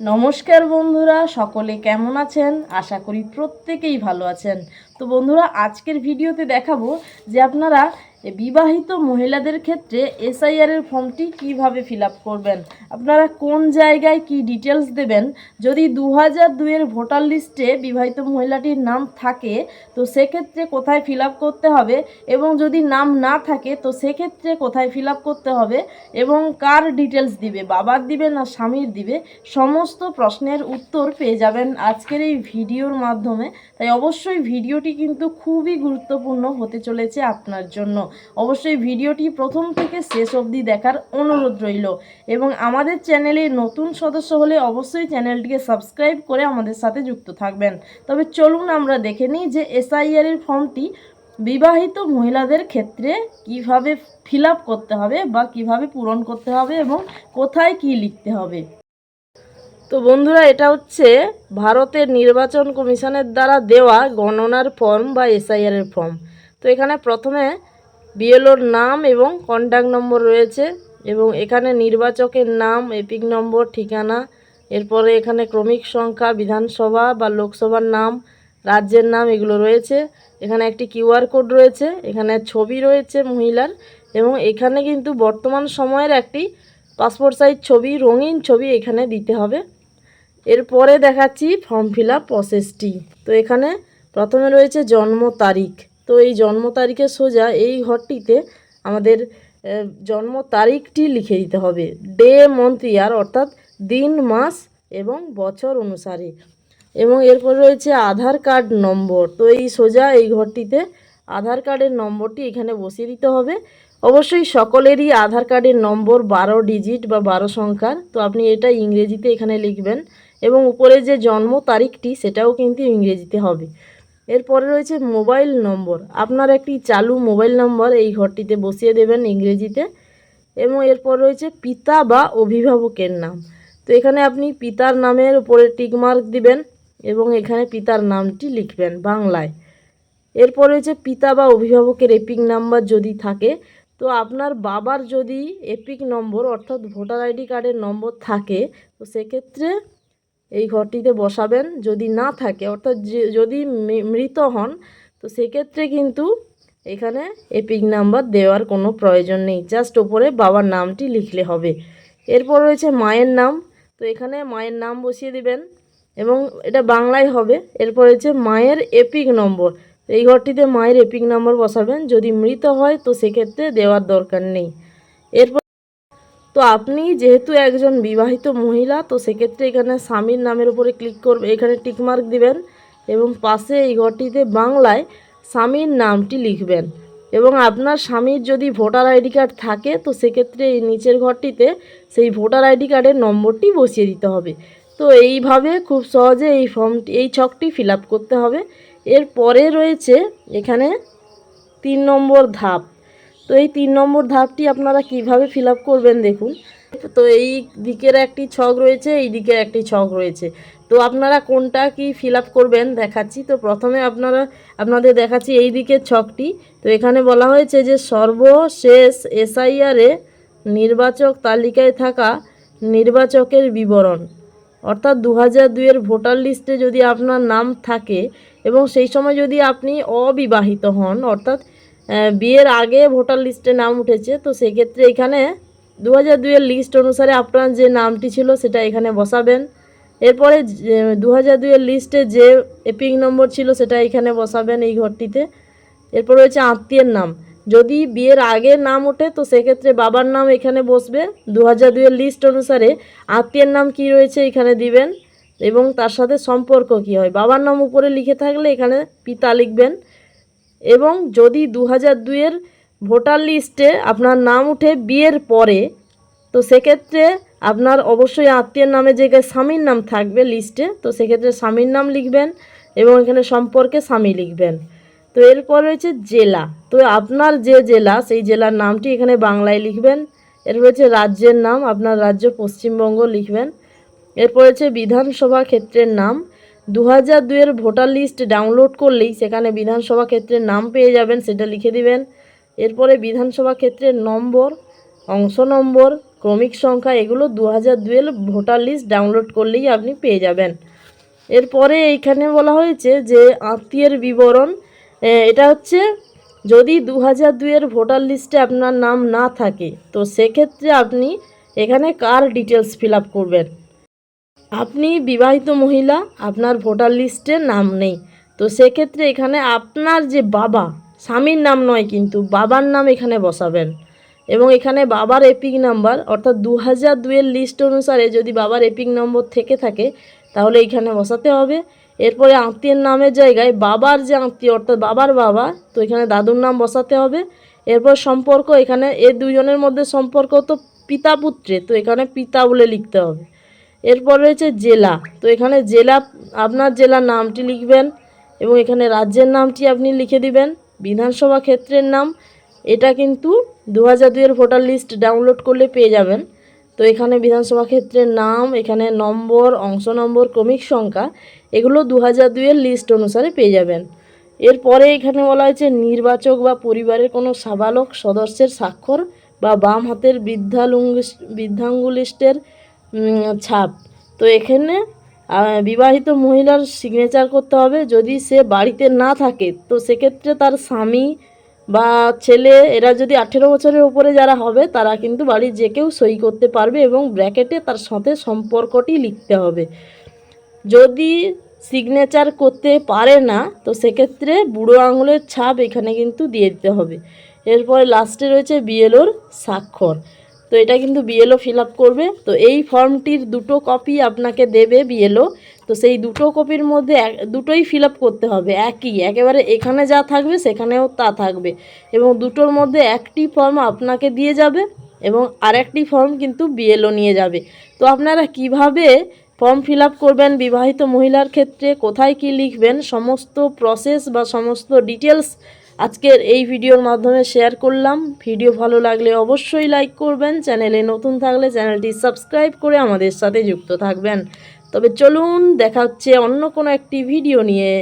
নমস্কার বন্ধুরা, সকলে কেমন আছেন? আশা করি প্রত্যেকেই ভালো আছেন। তো বন্ধুরা, আজকের ভিডিওতে দেখাবো যে আপনারা বিবাহিত মহিলাদের ক্ষেত্রে এসআইআর এর ফর্মটি কীভাবে ফিল করবেন? আপনারা কোন জায়গায় কি ডিটেলস দেবেন? যদি দু হাজার দুইয়ের ভোটার লিস্টে বিবাহিত মহিলাটির নাম থাকে, তো সেক্ষেত্রে কোথায় ফিল করতে হবে? এবং যদি নাম না থাকে, তো সেক্ষেত্রে কোথায় ফিল করতে হবে? এবং কার ডিটেলস দিবে? বাবার দিবে না স্বামীর দিবে? সমস্ত প্রশ্নের উত্তর পেয়ে যাবেন আজকের এই ভিডিওর মাধ্যমে। তাই অবশ্যই ভিডিওটি কিন্তু খুবই গুরুত্বপূর্ণ হতে চলেছে আপনার জন্য। অবশ্যই ভিডিওটি প্রথম থেকে শেষ অবধি দেখার অনুরোধ রইল। এবং আমাদের চ্যানেলে নতুন সদস্য হলে অবশ্যই চ্যানেলটিকে সাবস্ক্রাইব করে আমাদের সাথে যুক্ত থাকবেন। তবে চলুন আমরা দেখে নিই যে এসআইআর এর ফর্মটি বিবাহিত মহিলাদের ক্ষেত্রে কীভাবে ফিল করতে হবে বা কীভাবে পূরণ করতে হবে এবং কোথায় কি লিখতে হবে। তো বন্ধুরা, এটা হচ্ছে ভারতের নির্বাচন কমিশনের দ্বারা দেওয়া গণনার ফর্ম বা এসআইআর এর ফর্ম। তো এখানে প্রথমে বিএলওর নাম এবং কন্ট্যাক্ট নম্বর রয়েছে এবং এখানে নির্বাচকের নাম, এপিক নম্বর, ঠিকানা, এরপরে এখানে ক্রমিক সংখ্যা, বিধানসভা বা লোকসভার নাম, রাজ্যের নাম এগুলো রয়েছে। এখানে একটি কিউআর কোড রয়েছে, এখানে ছবি রয়েছে মহিলার এবং এখানে কিন্তু বর্তমান সময়ের একটি পাসপোর্ট সাইজ ছবি, রঙিন ছবি এখানে দিতে হবে। এরপরে দেখাচ্ছি ফর্ম ফিল আপ প্রসেসটি তো এখানে প্রথমে রয়েছে জন্ম তারিখ। তো এই জন্ম তারিখের সোজা এই ঘরটিতে আমাদের জন্ম তারিখটি লিখে দিতে হবে। ডে, মন্থ, ইয়ার, অর্থাৎ দিন, মাস এবং বছর অনুসারে। এবং এরপর রয়েছে আধার কার্ড নম্বর। তো এই সোজা এই ঘরটিতে আধার কার্ডের নম্বরটি এখানে বসিয়ে দিতে হবে। অবশ্যই সকলেরই আধার কার্ডের নম্বর বারো ডিজিট বা বারো সংখ্যার। তো আপনি এটা ইংরেজিতে এখানে লিখবেন এবং উপরে যে জন্ম তারিখটি সেটাও কিন্তু ইংরেজিতে হবে। এরপরে রয়েছে মোবাইল নম্বর। আপনার একটি চালু মোবাইল নম্বর এই ঘরটিতে বসিয়ে দেবেন ইংরেজিতে এবং এরপর রয়েছে পিতা বা অভিভাবকের নাম। তো এখানে আপনি পিতার নামের উপরে টিকমার্ক দিবেন এবং এখানে পিতার নামটি লিখবেন বাংলায়। এরপর রয়েছে পিতা বা অভিভাবকের এপিক নাম্বার যদি থাকে, তো আপনার বাবার যদি এপিক নম্বর অর্থাৎ ভোটার আইডি কার্ডের নম্বর থাকে, তো সেক্ষেত্রে এই ঘরটিতে বসাবেন যদি না থাকে, অর্থাৎ যদি মৃত হন, তো সেক্ষেত্রে কিন্তু এখানে এপিক নাম্বার দেওয়ার কোনো প্রয়োজন নেই। জাস্ট ওপরে বাবার নামটি লিখলে হবে। এরপর রয়েছে মায়ের নাম। তো এখানে মায়ের নাম বসিয়ে দিবেন এবং এটা বাংলায় হবে। এরপর হচ্ছে মায়ের এপিক নম্বর। এই ঘরটিতে মায়ের এপিক নম্বর বসাবেন। যদি মৃত হয়, তো সেক্ষেত্রে দেওয়ার দরকার নেই। এরপর তো আপনি যেহেতু একজন বিবাহিত মহিলা, তো সেক্ষেত্রে এখানে স্বামীর নামের উপরে ক্লিক করবে, এখানে টিকমার্ক দিবেন এবং পাশে এই ঘরটিতে বাংলায় স্বামীর নামটি লিখবেন। এবং আপনার স্বামীর যদি ভোটার আইডি কার্ড থাকে, তো সেক্ষেত্রে এই নিচের ঘরটিতে সেই ভোটার আইডি কার্ডের নম্বরটি বসিয়ে দিতে হবে। তো এইভাবে খুব সহজে এই ফর্মটি, এই ছকটি ফিল করতে হবে। এর পরে রয়েছে এখানে তিন নম্বর ধাপ। তো এই তিন নম্বর ধাপটি আপনারা কীভাবে ফিল করবেন দেখুন। তো এই দিকের একটি ছক রয়েছে, এই দিকের একটি ছক রয়েছে। তো আপনারা কোনটা কি ফিল করবেন দেখাচ্ছি। তো প্রথমে আপনারা, আপনাদের দেখাচ্ছি এই দিকের ছকটি। তো এখানে বলা হয়েছে যে সর্বশেষ এসআইআরে নির্বাচক তালিকায় থাকা নির্বাচকের বিবরণ। অর্থাৎ দু হাজার দুইয়ের ভোটার লিস্টে যদি আপনার নাম থাকে এবং সেই সময় যদি আপনি অবিবাহিত হন, অর্থাৎ বিয়ের আগে ভোটার লিস্টে নাম উঠেছে, তো সেক্ষেত্রে এখানে দু হাজার দুইয়ের লিস্ট অনুসারে আপনার যে নামটি ছিল সেটা এখানে বসাবেন। এরপরে দু হাজার দুইয়ের লিস্টে যে এপিক নম্বর ছিল সেটা এখানে বসাবেন এই ঘরটিতে। এরপর রয়েছে আত্মীয়ের নাম। যদি বিয়ের আগে নাম ওঠে, তো সেক্ষেত্রে বাবার নাম এখানে বসবে। দু হাজার দুইয়ের লিস্ট অনুসারে আত্মীয়ের নাম কি রয়েছে এখানে দিবেন এবং তার সাথে সম্পর্ক কি হয়। বাবার নাম উপরে লিখে থাকলে এখানে পিতা লিখবেন। এবং যদি দু হাজার দুইয়ের ভোটার লিস্টে আপনার নাম উঠে বিয়ের পরে, তো সেক্ষেত্রে আপনার অবশ্যই আত্মীয়ের নামে জায়গায় স্বামীর নাম থাকবে লিস্টে, তো সেক্ষেত্রে স্বামীর নাম লিখবেন এবং এখানে সম্পর্কে স্বামী লিখবেন। তো এরপর রয়েছে জেলা। তো আপনার যে জেলা, সেই জেলার নামটি এখানে বাংলায় লিখবেন। এরপর রয়েছে রাজ্যের নাম, আপনার রাজ্য পশ্চিমবঙ্গ লিখবেন। এরপর হচ্ছে বিধানসভা ক্ষেত্রের নাম। দু হাজার দুয়ের ভোটার লিস্ট ডাউনলোড করলেই সেখানে বিধানসভা ক্ষেত্রের নাম পেয়ে যাবেন, সেটা লিখে দিবেন। এরপরে বিধানসভা ক্ষেত্রের নম্বর, অংশ নম্বর, ক্রমিক সংখ্যা, এগুলো দু হাজার দুয়ের ভোটার লিস্ট ডাউনলোড করলেই আপনি পেয়ে যাবেন। এরপরে এইখানে বলা হয়েছে যে আত্মীয়ের বিবরণ এটা হচ্ছে যদি দু হাজার দুয়ের ভোটার লিস্টে আপনার নাম না থাকে, তো সেক্ষেত্রে আপনি এখানে কার ডিটেলস ফিল করবেন? আপনি বিবাহিত মহিলা, আপনার ভোটার লিস্টে নাম নেই। তো সেক্ষেত্রে এখানে আপনার যে বাবা, স্বামীর নাম নয় কিন্তু বাবার নাম এখানে বসাবেন। এবং এখানে বাবার এপিক নাম্বার, অর্থাৎ দু হাজার দুয়ের লিস্ট অনুসারে যদি বাবার এপিক নম্বর থেকে থাকে, তাহলে এখানে বসাতে হবে। এরপরে আত্মীয়ের নামের জায়গায় বাবার যে আত্মীয়, অর্থাৎ বাবার বাবা, তো এখানে দাদুর নাম বসাতে হবে। এরপর সম্পর্ক, এখানে এ দুজনের মধ্যে সম্পর্ক তো পিতা পুত্রে তো এখানে পিতা বলে লিখতে হবে। এরপর রয়েছে জেলা। তো এখানে জেলা, আপনার জেলার নামটি লিখবেন এবং এখানে রাজ্যের নামটি আপনি লিখে দিবেন, বিধানসভা ক্ষেত্রের নাম। এটা কিন্তু দু হাজার দুইয়ের ভোটার লিস্ট ডাউনলোড করলে পেয়ে যাবেন। তো এখানে বিধানসভা ক্ষেত্রের নাম, এখানে নম্বর, অংশ নম্বর, ক্রমিক সংখ্যা, এগুলো দু হাজার দুইয়ের লিস্ট অনুসারে পেয়ে যাবেন। এরপরে এখানে বলা হয়েছে নির্বাচক বা পরিবারের কোনো সাবালক সদস্যের স্বাক্ষর বা বাম হাতের বৃদ্ধালুঙ্গ বৃদ্ধাঙ্গুলিস্টের ছাপ। তো এখানে বিবাহিত মহিলার সিগনেচার করতে হবে। যদি সে বাড়িতে না থাকে, তো সেক্ষেত্রে তার স্বামী বা ছেলে, এরা যদি আঠেরো বছরের উপরে যারা হবে, তারা কিন্তু বাড়ির যে কেউ সই করতে পারবে এবং ব্র্যাকেটে তার সাথে সম্পর্কটি লিখতে হবে। যদি সিগনেচার করতে পারে না, তো সেক্ষেত্রে বুড়ো আঙুলের ছাপ এখানে কিন্তু দিয়ে দিতে হবে। এরপরে লাস্টে রয়েছে বিএলওর স্বাক্ষর। তো এটা কিন্তু বিএলও ফিল করবে। তো এই ফর্মটির দুটো কপি আপনাকে দেবে বিএলও তো সেই দুটো কপির মধ্যে দুটোই ফিল করতে হবে, একই। একেবারে এখানে যা থাকবে, সেখানেও তা থাকবে। এবং দুটোর মধ্যে একটি ফর্ম আপনাকে দিয়ে যাবে এবং আরেকটি ফর্ম কিন্তু বিএলও নিয়ে যাবে। তো আপনারা কীভাবে ফর্ম ফিল করবেন বিবাহিত মহিলার ক্ষেত্রে, কোথায় কি লিখবেন, সমস্ত প্রসেস বা সমস্ত ডিটেলস আজকের এই ভিডিওর মাধ্যমে শেয়ার করলাম। ভিডিও ভালো লাগলে অবশ্যই লাইক করবেন। চ্যানেলে নতুন থাকলে চ্যানেলটি সাবস্ক্রাইব করে আমাদের সাথে যুক্ত থাকবেন। তবে চলুন, দেখা হচ্ছে অন্য কোনো একটি ভিডিও নিয়ে।